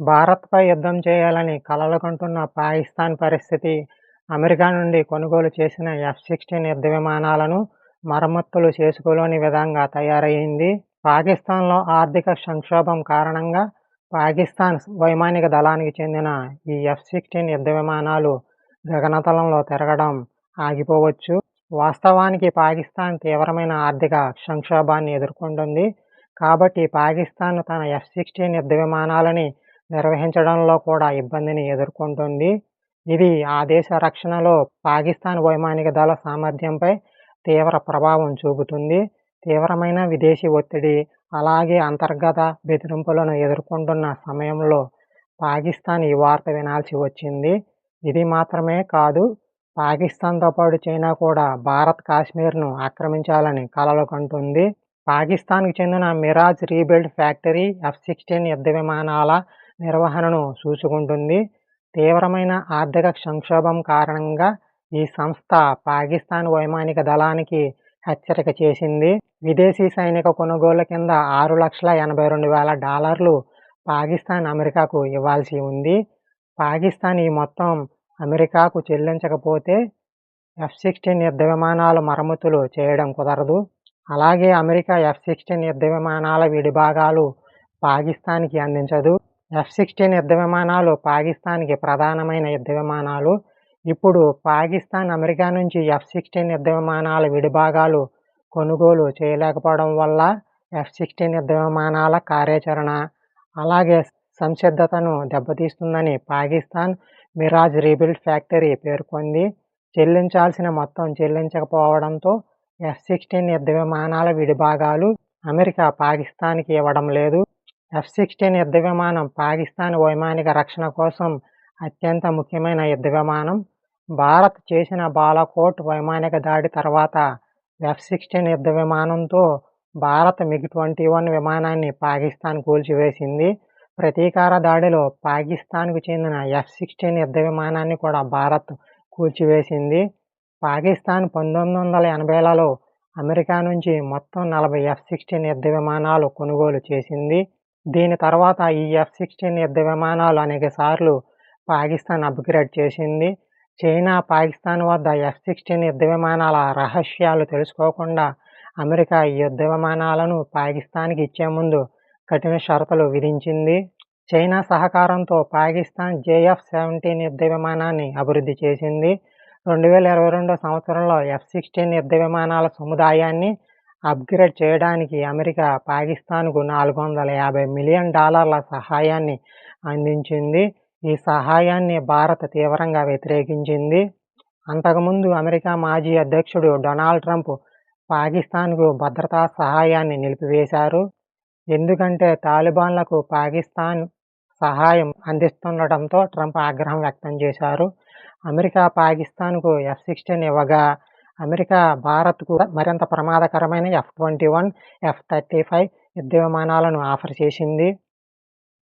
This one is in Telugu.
భారత్పై యుద్ధం చేయాలని కలలుకంటున్న పాకిస్తాన్ పరిస్థితి అమెరికా నుండి కొనుగోలు చేసిన ఎఫ్ సిక్స్టీన్ యుద్ధ విమానాలను మరమ్మతులు చేసుకోలేని విధంగా తయారయ్యింది పాకిస్తాన్లో ఆర్థిక సంక్షోభం కారణంగా పాకిస్తాన్ వైమానిక దళానికి చెందిన ఈ ఎఫ్ సిక్స్టీన్ యుద్ధ విమానాలు గగనతలంలో తిరగడం ఆగిపోవచ్చు. వాస్తవానికి పాకిస్తాన్ తీవ్రమైన ఆర్థిక సంక్షోభాన్ని ఎదుర్కొంటుంది. కాబట్టి పాకిస్తాన్ తన ఎఫ్ సిక్స్టీన్ యుద్ధ విమానాలని నిర్వహించడంలో కూడా ఇబ్బందిని ఎదుర్కొంటుంది. ఇది ఆ దేశ రక్షణలో పాకిస్తాన్ వైమానిక దళ సామర్థ్యంపై తీవ్ర ప్రభావం చూపుతుంది. తీవ్రమైన విదేశీ ఒత్తిడి అలాగే అంతర్గత బెదిరింపులను ఎదుర్కొంటున్న సమయంలో పాకిస్తాన్ ఈ వార్త వినాల్సి వచ్చింది. ఇది మాత్రమే కాదు పాకిస్తాన్తో పాటు చైనా కూడా భారత్ కాశ్మీర్ను ఆక్రమించాలని కలలు కంటుంది. పాకిస్తాన్కి చెందిన Mirage rebuild factory F sixteen యుద్ధ విమానాల నిర్వహణను చూసుకుంటుంది తీవ్రమైన ఆర్థిక సంక్షోభం కారణంగా ఈ సంస్థ పాకిస్తాన్ వైమానిక దళానికి హెచ్చరిక చేసింది. విదేశీ సైనిక కొనుగోలు కింద ఆరు లక్షల ఎనభై రెండు వేల డాలర్లు పాకిస్తాన్ అమెరికాకు ఇవ్వాల్సి ఉంది. పాకిస్తాన్ ఈ మొత్తం అమెరికాకు చెల్లించకపోతే ఎఫ్ సిక్స్టీన్ యుద్ధ విమానాల మరమ్మతులు చేయడం కుదరదు. అలాగే అమెరికా ఎఫ్ సిక్స్టీన్ యుద్ధ విమానాల విడిభాగాలు పాకిస్తాన్కి అందించదు. ఎఫ్ సిక్స్టీన్ యుద్ధ విమానాలు పాకిస్తాన్కి ప్రధానమైన యుద్ధ విమానాలు. ఇప్పుడు పాకిస్తాన్ అమెరికా నుంచి ఎఫ్ సిక్స్టీన్ యుద్ధ విమానాల విడిభాగాలు కొనుగోలు చేయలేకపోవడం వల్ల ఎఫ్ సిక్స్టీన్ యుద్ధ విమానాల కార్యాచరణ అలాగే సంసిద్ధతను దెబ్బతీస్తుందని పాకిస్తాన్ మిరాజ్ రీబిల్డ్ ఫ్యాక్టరీ పేర్కొంది. చెల్లించాల్సిన మొత్తం చెల్లించకపోవడంతో ఎఫ్ సిక్స్టీన్ యుద్ధ విమానాల విడిభాగాలు అమెరికా పాకిస్తాన్కి ఇవ్వడం లేదు. ఎఫ్ సిక్స్టీన్ యుద్ధ విమానం పాకిస్తాన్ వైమానిక రక్షణ కోసం అత్యంత ముఖ్యమైన యుద్ధ విమానం. భారత్ చేసిన బాలాకోట్ వైమానిక దాడి తర్వాత ఎఫ్ సిక్స్టీన్ యుద్ధ విమానంతో భారత్ మిగ్ ట్వంటీ వన్ విమానాన్ని పాకిస్తాన్ కూల్చివేసింది. ప్రతీకార దాడిలో పాకిస్తాన్కు చెందిన ఎఫ్ సిక్స్టీన్ యుద్ధ విమానాన్ని కూడా భారత్ కూల్చివేసింది. పాకిస్తాన్ పంతొమ్మిది వందల ఎనభైలలో అమెరికా నుంచి మొత్తం నలభై ఎఫ్ సిక్స్టీన్ యుద్ధ విమానాలు కొనుగోలు చేసింది. దీని తర్వాత ఈ ఎఫ్ సిక్స్టీన్ యుద్ధ విమానాలు అనేక సార్లు పాకిస్తాన్ అప్గ్రేడ్ చేసింది. చైనా పాకిస్తాన్ వద్ద ఎఫ్ సిక్స్టీన్ యుద్ధ విమానాల రహస్యాలు తెలుసుకోకుండా అమెరికా ఈ యుద్ధ విమానాలను పాకిస్తాన్కి ఇచ్చే ముందు కఠిన షరతులు విధించింది. చైనా సహకారంతో పాకిస్తాన్ జేఎఫ్ సెవెంటీన్ యుద్ధ విమానాన్ని అభివృద్ధి చేసింది. రెండు వేల ఇరవై రెండో సంవత్సరంలో ఎఫ్ సిక్స్టీన్ యుద్ధ విమానాల సముదాయాన్ని అప్గ్రేడ్ చేయడానికి అమెరికా పాకిస్తాన్కు నాలుగు వందల యాభై మిలియన్ డాలర్ల సహాయాన్ని అందించింది. ఈ సహాయాన్ని భారత్ తీవ్రంగా వ్యతిరేకించింది. అంతకుముందు అమెరికా మాజీ అధ్యక్షుడు డొనాల్డ్ ట్రంప్ పాకిస్తాన్కు భద్రతా సహాయాన్ని నిలిపివేశారు. ఎందుకంటే తాలిబాన్లకు పాకిస్తాన్ సహాయం అందిస్తుండటంతో ట్రంప్ ఆగ్రహం వ్యక్తం చేశారు. అమెరికా పాకిస్తాన్కు ఎఫ్ సిక్స్టీన్ ఇవ్వగా అమెరికా భారత్కు మరింత ప్రమాదకరమైన F twenty one F thirty five యుద్ధ విమానాలను ఆఫర్ చేసింది.